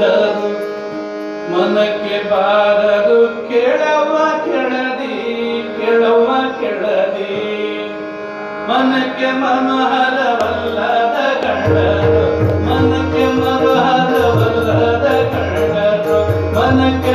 ಮನಕೆ ಮನಕ್ಕೆ ಬಾರದು ಕೆಳವ ಕೆಳದಿ ಕೆಳವ ಕೆಳದಿ. ಮನಕ್ಕೆ ಮನೋಹರವಲ್ಲದ ಕಳ್ಳರು ಮನಕ್ಕೆ ಮನೋಹರವಲ್ಲದ ಕಳ್ಳರು ಮನಕ್ಕೆ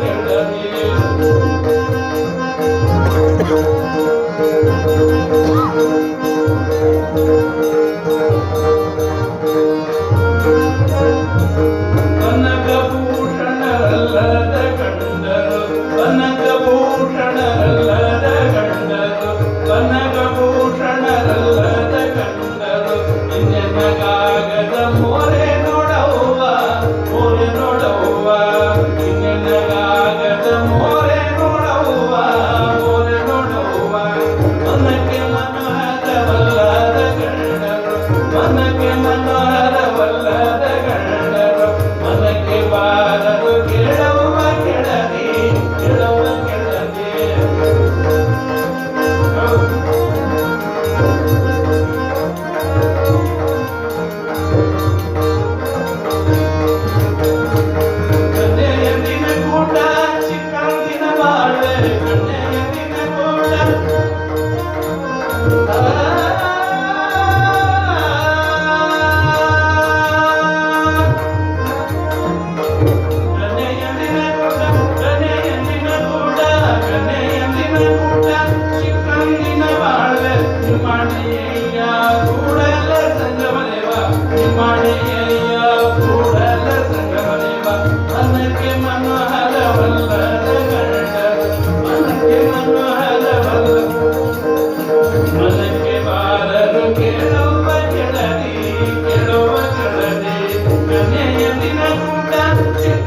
Thank you.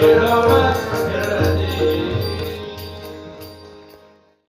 Get over it.